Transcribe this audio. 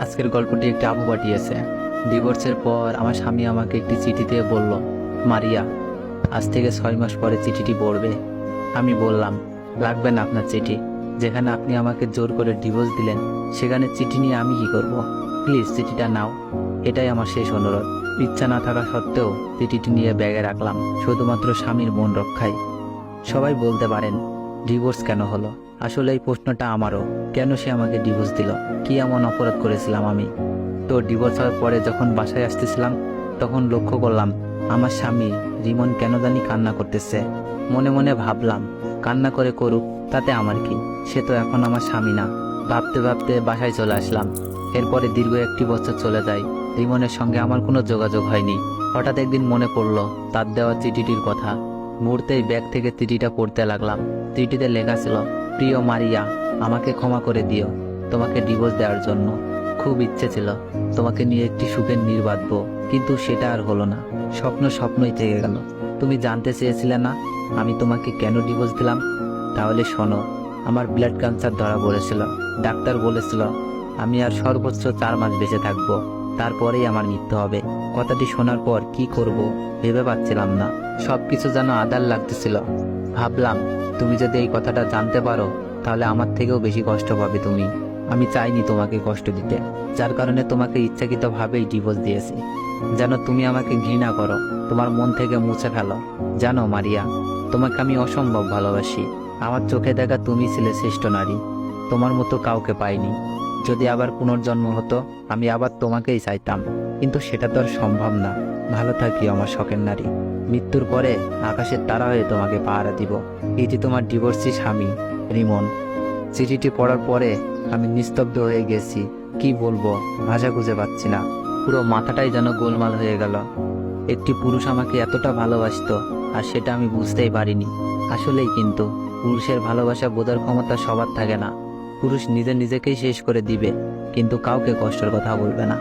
আজকের গল্পটি একটি আবু পাঠিয়েছে। ডিভোর্সের পর আমার স্বামী আমাকে একটি চিঠি দিয়ে বলল, মারিয়া, আজ থেকে ছয় মাস পরে চিঠিটি পড়বে। আমি বললাম, লাগবে না আপনার চিঠি। যেখানে আপনি আমাকে জোর করে ডিভোর্স দিলেন, সেখানে চিঠি নিয়ে আমি কি করব? প্লিজ চিঠিটা নাও। এটাই আমার শেষ অনুরোধ। ইচ্ছা না থাকা সত্ত্বেও চিঠিটি নিয়ে ব্যাগে রাখলাম, শুধুমাত্র স্বামীর মন রক্ষায়। সবাই বলতে পারেন ডিভোর্স কেন হলো? আসলে এই প্রশ্নটা আমারও। কেন সে আমাকে ডিভোর্স দিল? কি এমন অপরাধ করেছিলাম আমি? তো ডিভোর্স হওয়ার পরে যখন বাসায় আসতেছিলাম, তখন লক্ষ্য করলাম, আমার স্বামী রিমন কেন জানি কান্না করতেছে। মনে মনে ভাবলাম, কান্না করে করুক, তাতে আমার কি? সে তো এখন আমার স্বামী না। ভাবতে ভাবতে বাসায় চলে আসলাম। এরপরে দীর্ঘ একটি বছর চলে যায়। রিমনের সঙ্গে আমার কোনো যোগাযোগ হয়নি। হঠাৎ একদিন মনে পড়ল, তার দেওয়া চিঠিটির কথা। মুহূর্তেই ব্যাগ থেকে চিঠিটা পড়তে লাগলাম। চিঠিতে লেখা ছিল, প্রিয় মারিয়া, আমাকে ক্ষমা করে দিও। তোমাকে ডিভোর্স দেওয়ার জন্য খুব ইচ্ছে ছিল। তোমাকে নিয়ে একটি সুখের নির্বাধব কিন্তু সেটা আর হলো না। স্বপ্ন স্বপ্নই থেকে গেল। তুমি জানতে চেয়েছিলে না আমি তোমাকে কেন ডিভোর্স দিলাম? তাহলে শোনো, আমার ব্লাড ক্যান্সার ধরা পড়েছিল। ডাক্তার বলেছিল, আমি আর সর্বোচ্চ চার মাস বেঁচে থাকব। তারপরেই আমার মৃত্যু হবে। কথাটি শোনার পর কি করব ভেবে পাচ্ছিলাম না। সবকিছু যেন আদার লাগতেছিল। ভাবলাম, তুমি যদি এই কথাটা জানতে পারো, তাহলে আমার থেকেও বেশি কষ্ট পাবে তুমি। আমি চাইনি তোমাকে কষ্ট দিতে, যার কারণে তোমাকে ইচ্ছাকৃতভাবেই ডিভোর্স দিয়েছি। যেন তুমি আমাকে ঘৃণা করো, তোমার মন থেকে মুছে ফেলো। জানো, মারিয়া, তোমাকে আমি অসম্ভব ভালোবাসি। আমার চোখে দেখা তুমি ছিলে শ্রেষ্ঠ নারী। তোমার মতো কাউকে পাইনি। যদি আবার পুনর্জন্ম হতো, আমি আবার তোমাকেই চাইতাম। কিন্তু সেটা তো আর সম্ভব না। ভালো থাকি, আমার শখের নারী। মৃত্যুর পরে আকাশের তারা হয়ে তোমাকে পাহারা দিব। এই যে তোমার ডিভোর্সি স্বামী, রিমন। চিঠিটি পড়ার পরে আমি নিস্তব্ধ হয়ে গেছি। কি বলব, ভাষা খুঁজে পাচ্ছি না। পুরো মাথাটাই যেন গোলমাল হয়ে গেল। একটি পুরুষ আমাকে এতটা ভালোবাসতো, আর সেটা আমি বুঝতেই পারিনি। আসলেই কিন্তু, পুরুষের ভালোবাসা বোঝার ক্ষমতা সবার থাকে না। পুরুষ নিজে নিজেকেই শেষ করে দিবে, কিন্তু কাউকে কষ্টের কথা বলবে না।